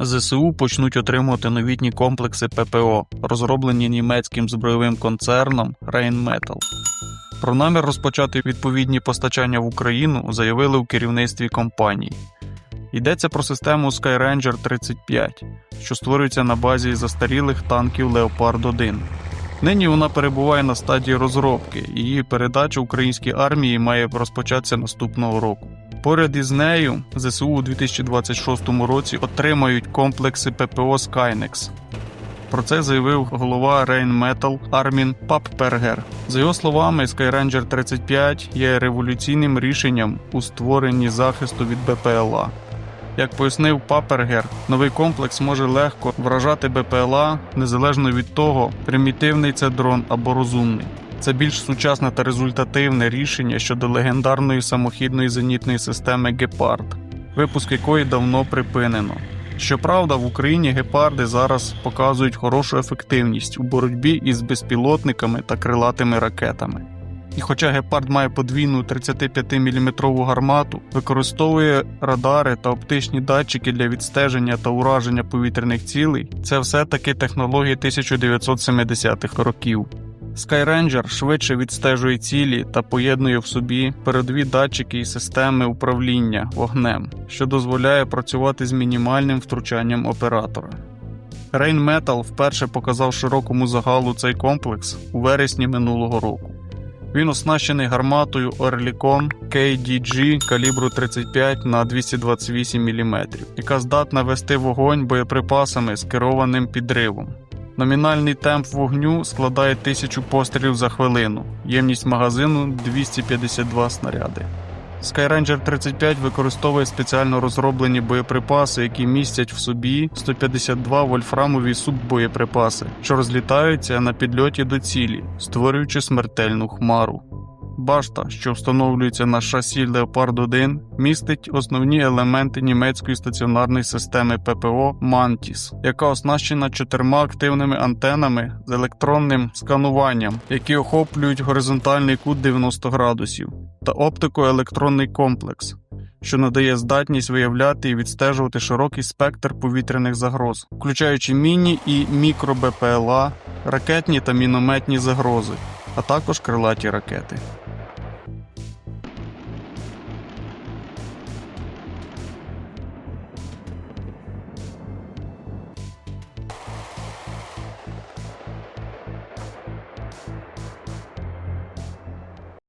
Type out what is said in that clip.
ЗСУ почнуть отримувати новітні комплекси ППО, розроблені німецьким збройовим концерном Rheinmetall. Про намір розпочати відповідні постачання в Україну заявили у керівництві компанії. Йдеться про систему Skyranger 35, що створюється на базі застарілих танків Leopard 1. Нині вона перебуває на стадії розробки, її передача українській армії має розпочатися наступного року. Поряд із нею ЗСУ у 2026 році отримають комплекси ППО Skynex. Про це заявив голова Rheinmetall Армін Паппергер. За його словами, Skyranger 35 є революційним рішенням у створенні захисту від БПЛА. Як пояснив Папергер, новий комплекс може легко вражати БПЛА незалежно від того, примітивний це дрон або розумний. Це більш сучасне та результативне рішення щодо легендарної самохідної зенітної системи Гепард, випуск якої давно припинено. Щоправда, в Україні гепарди зараз показують хорошу ефективність у боротьбі із безпілотниками та крилатими ракетами. І хоча гепард має подвійну 35-мм гармату, використовує радари та оптичні датчики для відстеження та ураження повітряних цілей, це все-таки технології 1970-х років. Skyranger швидше відстежує цілі та поєднує в собі передові датчики і системи управління вогнем, що дозволяє працювати з мінімальним втручанням оператора. Rheinmetall вперше показав широкому загалу цей комплекс у вересні минулого року. Він оснащений гарматою Oerlikon KDG калібру 35 на 228 мм, яка здатна вести вогонь боєприпасами з керованим підривом. Номінальний темп вогню складає 1000 пострілів за хвилину, ємність магазину 252 снаряди. Skyranger 35 використовує спеціально розроблені боєприпаси, які містять в собі 152 вольфрамові суббоєприпаси, що розлітаються на підльоті до цілі, створюючи смертельну хмару. Башта, що встановлюється на шасі Leopard 1, містить основні елементи німецької стаціонарної системи ППО Mantis, яка оснащена чотирма активними антенами з електронним скануванням, які охоплюють горизонтальний кут 90 градусів, та оптико-електронний комплекс, що надає здатність виявляти і відстежувати широкий спектр повітряних загроз, включаючи міні і мікро БПЛА, ракетні та мінометні загрози, а також крилаті ракети.